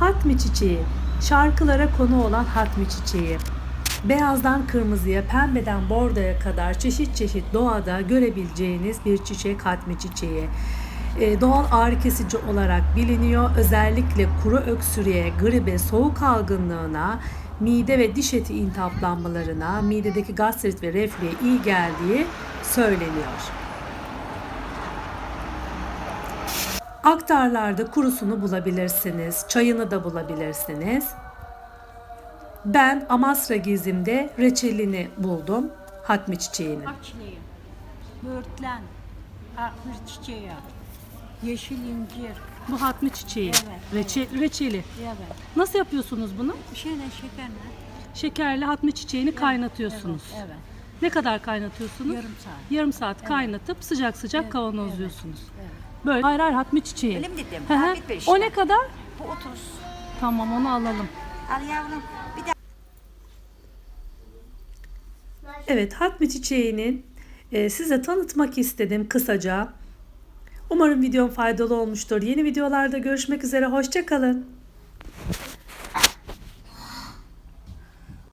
Hatmi çiçeği, şarkılara konu olan hatmi çiçeği. Beyazdan kırmızıya, pembeden bordoya kadar çeşit çeşit doğada görebileceğiniz bir çiçek hatmi çiçeği. Ee, doğal ağrı kesici olarak biliniyor. Özellikle kuru öksürüğe, gribe, soğuk algınlığına, mide ve diş eti iltihaplanmalarına, midedeki gastrit ve reflüye iyi geldiği söyleniyor. Aktarlarda kurusunu bulabilirsiniz, çayını da bulabilirsiniz. Ben Amasra gezimde reçelini buldum, hatmi çiçeğinin. Açlayın, böğürtlen, akmır çiçeği, yeşil incir, Bu hatmi çiçeği, Evet, reçe- reçeli. evet. Nasıl yapıyorsunuz bunu? Şeyle şekerle. Şekerli hatmi çiçeğini kaynatıyorsunuz. Evet, evet. Ne kadar kaynatıyorsunuz? Yarım saat. Yarım saat kaynatıp sıcak sıcak kavanozluyorsunuz. evet. Böyle hayır hayır hatmi çiçeği. Öyle mi dedim? Hı hı. İşte. o ne kadar? Bu 30. Tamam onu alalım. Al yavrum. Bir de Evet, hatmi çiçeğinin e, size tanıtmak istedim kısaca. Umarım videom faydalı olmuştur. Yeni videolarda görüşmek üzere. Hoşçakalın.